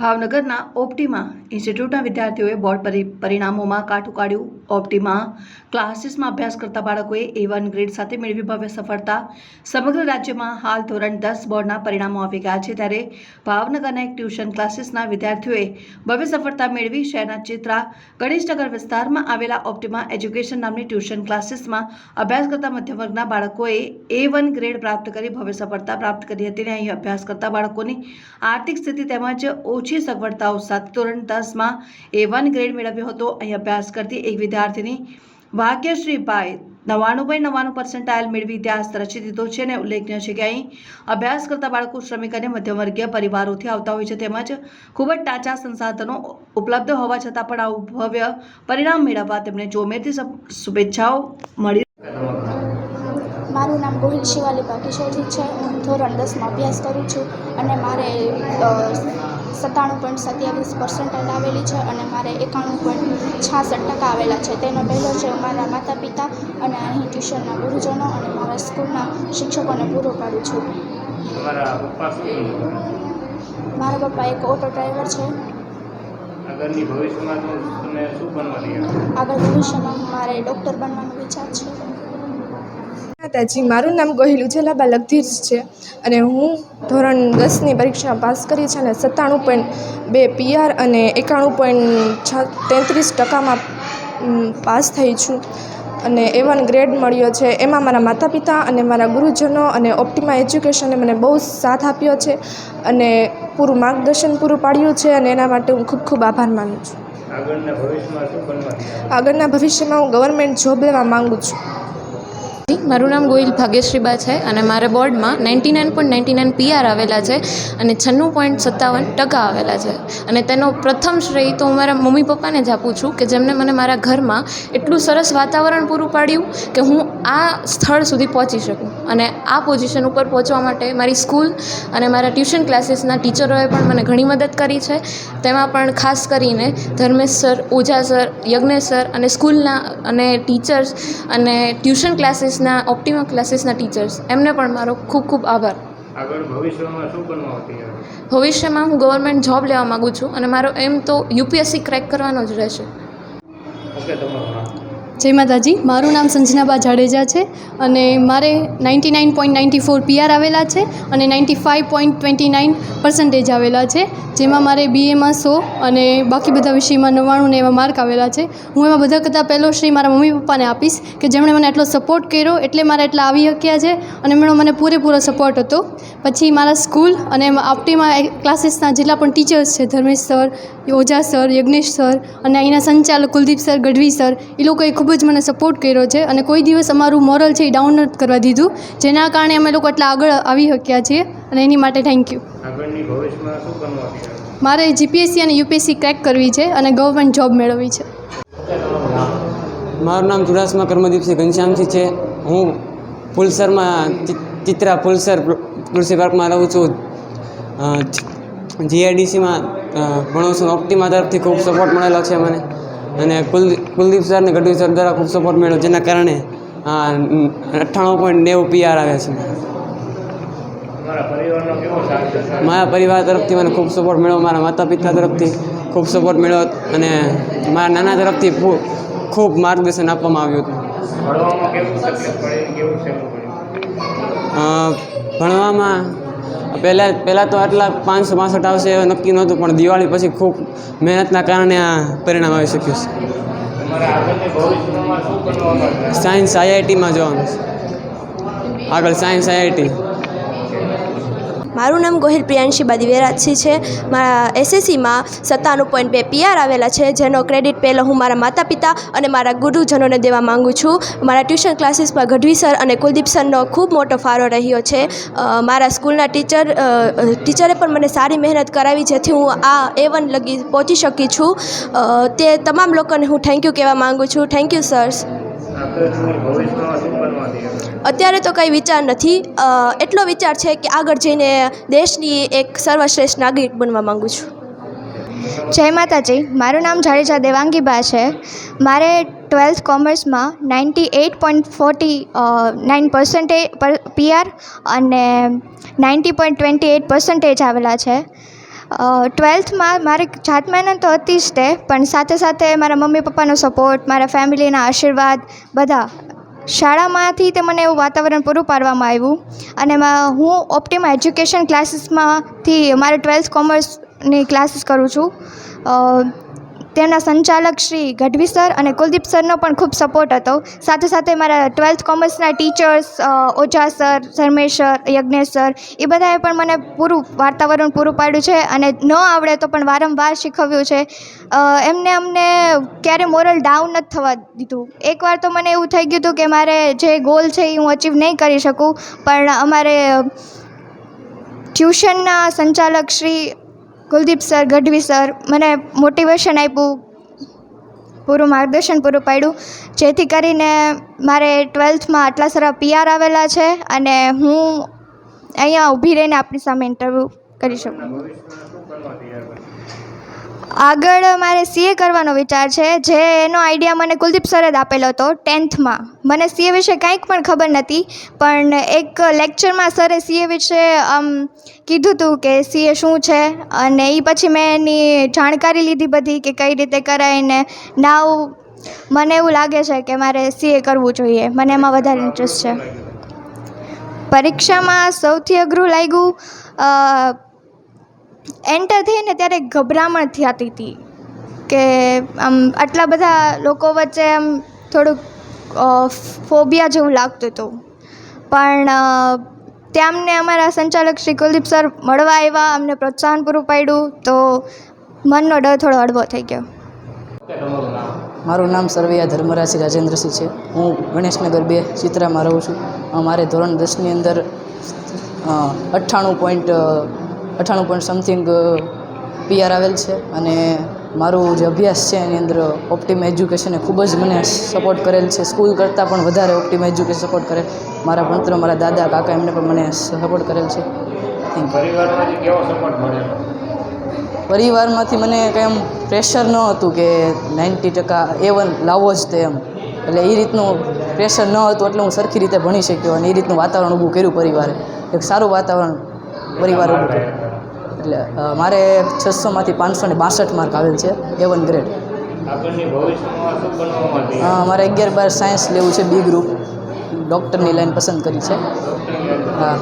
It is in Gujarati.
ભાવનગરના ઓપ્ટીમા ઇન્સ્ટિટ્યૂટના વિદ્યાર્થીઓએ બોર્ડ પરી, પરિણામોમાં કાઠું કાઢ્યું. ઓપ્ટીમા ક્લાસીસમાં અભ્યાસ કરતા બાળકોએ એ વન ગ્રેડ સાથે મેળવી ભવ્ય સફળતા. સમગ્ર રાજ્યમાં હાલ ધોરણ દસ બોર્ડના પરિણામો આવી ગયા છે. ત્યારે ભાવનગરના એક ટ્યુશન ક્લાસીસના વિદ્યાર્થીઓએ ભવ્ય સફળતા મેળવી. શહેરના ચિત્રા ગણેશનગર વિસ્તારમાં આવેલા ઓપ્ટીમા એજ્યુકેશન નામની ટ્યુશન ક્લાસીસમાં અભ્યાસ કરતા મધ્યમ વર્ગના બાળકોએ એ વન ગ્રેડ પ્રાપ્ત કરી, ભવ્ય સફળતા પ્રાપ્ત કરી હતી. અને અહીં અભ્યાસ કરતા બાળકોની આર્થિક સ્થિતિ તેમજ ઓછી સગવડતાઓ સાથે ધોરણ દસમાં એ વન ગ્રેડ મેળવ્યો હતો. અહીં અભ્યાસ કરતી એક વિદ્યાર્થીની ભાગ્યશ્રીભાઈ નવ્વાણું બાય નવ્વાણું પર્સન્ટાઇલ મેળવી ઇતિહાસ રચી દીધો છે અને ઉલ્લેખનીય છે કે અહીં અભ્યાસ કરતા બાળકો શ્રમિક અને મધ્યમવર્ગીય પરિવારોથી આવતા હોય છે. તેમજ ખૂબ જ ટાચા સંસાધનો ઉપલબ્ધ હોવા છતાં પણ આવું ભવ્ય પરિણામ મેળવવા તેમને જોમેરથી શુભેચ્છાઓ મળી મારું નામ ગોહિલ શિવાલી ભાગીશોજી છે. હું ધોરણ દસમાં અભ્યાસ કરું છું અને મારે સત્તાણું પોઈન્ટ સત્યાવીસ પર્સન્ટાઇલ આવેલી છે અને મારે એકાણું પોઈન્ટ છાસઠ ટકા આવેલા છે. તેનો પહેલો છે મારા માતા પિતા અને અહીં ટ્યુશનના ગુરુજનો અને મારા સ્કૂલના શિક્ષકોને પૂરો પાડું છું? મારા પપ્પા એક ઓટો ડ્રાઈવર છે. આગળની ભવિષ્યમાં તમે શું આગળ ભવિષ્યમાં મારે ડૉક્ટર બનવાનો વિચાર છે. માતાજી મારું નામ ગોહિલ ઉજેલાબા લગધીર છે અને હું ધોરણ દસની પરીક્ષા પાસ કરી છે અને સત્તાણું પોઈન્ટ બે પીઆર અને એકાણું પોઈન્ટ છ તેત્રીસ ટકામાં પાસ થઈ છું. અને એ વન ગ્રેડ મળ્યો છે. એમાં મારા માતા પિતા અને મારા ગુરુજનો અને ઓપ્ટિમા એજ્યુકેશને મને બહુ સાથ આપ્યો છે અને પૂરું માર્ગદર્શન પૂરું પાડ્યું છે અને એના માટે હું ખૂબ ખૂબ આભાર માનું છું. આગળના ભવિષ્યમાં આગળના હું ગવર્મેન્ટ જોબ લેવા માગું છું. મારું નામ ગોહિલ ભાગ્યશ્રીબા છે અને મારે બોર્ડમાં ninety nine point ninety nine PR આવેલા છે અને છન્નું પોઈન્ટ સત્તાવન ટકા આવેલા છે. અને તેનો પ્રથમ શ્રેય તો હું મારા મમ્મી પપ્પાને જ આપું છું કે જેમણે મને મારા ઘરમાં એટલું સરસ વાતાવરણ પૂરું પાડ્યું કે હું આ સ્થળ સુધી પહોંચી શકું. અને આ પોઝિશન ઉપર પહોંચવા માટે મારી સ્કૂલ અને મારા ટ્યુશન ક્લાસીસના ટીચરોએ પણ મને ઘણી મદદ કરી છે. તેમાં પણ ખાસ કરીને Dharmesh sir Ojha sir Yagnesh sir અને સ્કૂલના અને ટીચર્સ અને ટ્યુશન ક્લાસીસના ઓપ્ટિમા ક્લાસીસના ટીચર્સ એમને પણ મારો ખૂબ ખૂબ આભાર. આગળ ભવિષ્યમાં શું બનવા ભવિષ્યમાં હું ગવર્મેન્ટ જોબ લેવા માગું છું અને મારો એમ તો યુપીએસસી ક્રેક કરવાનો જ રહેશે. ઓકે તમારું નામ જય માતાજી, મારું નામ સંજનાબા જાડેજા છે અને મારે ninety nine point ninety four PR આવેલા છે અને ninety five point twenty nine percentage આવેલા છે. જેમાં મારે બીએમાં સો અને બાકી બધા વિષયમાં નવ્વાણું ને એવા માર્ક આવેલા છે. હું એમાં બધા કરતાં પહેલો શ્રી મારા મમ્મી પપ્પાને આપીશ કે જેમણે મને એટલો સપોર્ટ કર્યો, એટલે મારે એટલા આવી શક્યા છે અને એમનો મને પૂરેપૂરો સપોર્ટ હતો. પછી મારા સ્કૂલ અને આપટીમાં ક્લાસીસના જેટલા પણ ટીચર્સ છે, Dharmesh sir Ojha sir Yagnesh sir અને અહીંના સંચાલક કુલદીપ સર ગઢવી સર એ લોકોએ ખૂબ જ મને સપોર્ટ કર્યો છે અને કોઈ દિવસ અમારું મોરલ છે એ ડાઉન નથી કરવા દીધું જેના કારણે અમે લોકો એટલા આગળ આવી શક્યા છીએ અને એની માટે થેન્ક યુ આગળની ભવિષ્યમાં શું બનવા રહ્યા મારે જીપીએસસી અને યુપીએસસી ક્રેક કરવી છે અને ગવર્મેન્ટ જોબ મેળવવી છે. મારું નામ ચુડાસમા કર્મદીપસિંહ ઘનશ્યામસિંહ છે. હું પુલસરમાં ચિત્રા પુલસર તુલસી પાર્કમાં રહું છું. જીઆઈડીસીમાં ભણું છું. ઓપ્ટિમા તરફથી ખૂબ સપોર્ટ મળેલો છે મને. અને કુલ કુલદીપ સરને ગઢવી સર દ્વારા ખૂબ સપોર્ટ મળ્યો જેના કારણે અઠ્ઠાણું પોઈન્ટ નેવું પીઆર આવે છે. મારા પરિવાર તરફથી મને ખૂબ સપોર્ટ મળ્યો મારા માતા પિતા તરફથી ખૂબ સપોર્ટ મળ્યો અને મારા નાના તરફથી ખૂબ ખૂબ માર્ગદર્શન આપવામાં આવ્યું હતું. ભણવામાં પહેલાં પહેલાં તો આટલા પાંચસો પાસઠ આવશે એવું નક્કી નહોતું, પણ દિવાળી પછી ખૂબ મહેનતના કારણે આ પરિણામ આવી શક્યું છે. સાયન્સ આઈઆઈટીમાં જવાનું આગળ સાયન્સ આઈઆઈટી મારું નામ ગોહિલ પ્રિયાંશી બાદી છે મારા એસએસસીમાં સત્તાણું પોઈન્ટ બે પીઆર આવેલા છે, જેનો ક્રેડિટ પહેલો હું મારા માતા પિતા અને મારા ગુરુજનોને દેવા માગું છું. મારા ટ્યુશન ક્લાસીસમાં ગઢવી સર અને કુલદીપ સરનો ખૂબ મોટો ફાળો રહ્યો છે. મારા સ્કૂલના ટીચર ટીચરે પણ મને સારી મહેનત કરાવી, જેથી હું આ એ વન લગી પહોંચી શકી છું. તે તમામ લોકોને હું થેન્ક યુ કહેવા માગું છું. થેન્ક યુ સર્સ અત્યારે તો કંઈ વિચાર નથી. એટલો વિચાર છે કે આગળ જઈને દેશની એક સર્વશ્રેષ્ઠ નાગરિક બનવા માગું છું. જય માતાજી. મારું નામ જાડેજા દેવાંગીબા છે. મારે twelfth કોમર્સમાં ninety eight point forty nine percentage PR અને ninety point twenty eight percentage આવેલા છે. ટ્વેલ્થમાં મારી જાત મહેનત તો હતી જ તે, પણ સાથે સાથે મારા મમ્મી પપ્પાનો સપોર્ટ મારા ફેમિલીના આશીર્વાદ, બધા શાળામાંથી તે મને એવું વાતાવરણ પૂરું પાડવામાં આવ્યું. અને એમાં હું ઓપ્ટિમા એજ્યુકેશન ક્લાસીસમાંથી મારે ટ્વેલ્થ કોમર્સની ક્લાસીસ કરું છું. તેના સંચાલક શ્રી ગઢવી સર અને કુલદીપ સરનો પણ ખૂબ સપોર્ટ હતો. સાથે સાથે મારા twelfth કોમર્સના teachers Ojha sir Dharmesh sir Yagnesh sir, એ બધાએ પણ મને પૂરું વાતાવરણ પૂરું પાડ્યું છે અને ન આવડે તો પણ વારંવાર શીખવ્યું છે. એમને અમને ક્યારે મોરલ ડાઉન નથી થવા દીધું. એકવાર તો મને એવું થઈ ગયું હતું કે મારે જે ગોલ છે એ હું અચીવ નહીં કરી શકું, પણ અમારે ટ્યુશનના સંચાલક શ્રી કુલદીપ સર, ગઢવી સર, મને મોટિવેશન આપ્યું, પૂરું માર્ગદર્શન પૂરું પાડ્યું. જેથી કરીને મારે ટ્વેલ્થમાં આટલા સારા પીઆર આવેલા છે અને હું અહીંયા ઊભી રહીને આપણી સામે ઇન્ટરવ્યૂ કરી શકું. આગળ મારે સીએ કરવાનો વિચાર છે. જે એનો આઈડિયા મને કુલદીપ સરે આપેલો હતો ટેન્થમાં મને સીએ વિશે કાંઈક પણ ખબર નથી, પણ એક લેક્ચરમાં સરે સીએ વિશે આમ કીધું હતું કે સીએ શું છે? અને એ પછી મેં એની જાણકારી લીધી બધી કે કઈ રીતે કરાય ને. નાવ મને એવું લાગે છે કે મારે સીએ કરવું જોઈએ. મને એમાં વધારે ઇન્ટરેસ્ટ છે. પરીક્ષામાં સૌથી અઘરું લાગ્યું એન્ટર થઈને ત્યારે ગભરામણ થતી હતી કે આમ આટલા બધા લોકો વચ્ચે આમ થોડુંક ફોબિયા જેવું લાગતું હતું. પણ તેમને ત્યાં અમને અમારા સંચાલક શ્રી કુલદીપ સર મળવા આવ્યા અમને પ્રોત્સાહન પૂરું પાડ્યું તો મનનો ડર થોડો હળવો થઈ ગયો. મારું નામ સરવૈયા ધર્મરાજ રાજેન્દ્રસિંહ છે. હું ગણેશનગર બે ચિત્રામાં રહું છું. મારે ધોરણ દસની અંદર અઠ્ઠાણું પોઈન્ટ અઠ્ઠાણું પોઈન્ટ સમથિંગ પીઆર આવેલ છે. અને મારું જે અભ્યાસ છે એની અંદર ઓપ્ટિમ એજ્યુકેશને ખૂબ જ મને સપોર્ટ કરેલ છે. સ્કૂલ કરતાં પણ વધારે ઓપ્ટિમ એજ્યુકેશન સપોર્ટ કરેલ મારા ભણતર મારા દાદા કાકા એમને પણ મને સપોર્ટ કરેલ છે. થેન્ક યુ પરિવારમાંથી મને કંઈ એમ પ્રેશર ન હતું કે નાઇન્ટી ટકા એ વન લાવવો જ તે એમ. એટલે એ રીતનું પ્રેશર ન હતું એટલે હું સરખી રીતે ભણી શક્યો અને એ રીતનું વાતાવરણ ઊભું કર્યું પરિવારે. એક સારું વાતાવરણ પરિવાર ઊભું કર્યું. એટલે મારે છસોમાંથી પાંચસો ને બાસઠ માર્ક આવેલ છે એ વન ગ્રેડ મારે અગિયાર બાર સાયન્સ લેવું છે બી ગ્રુપ ડૉક્ટરની લાઈન પસંદ કરી છે. હા.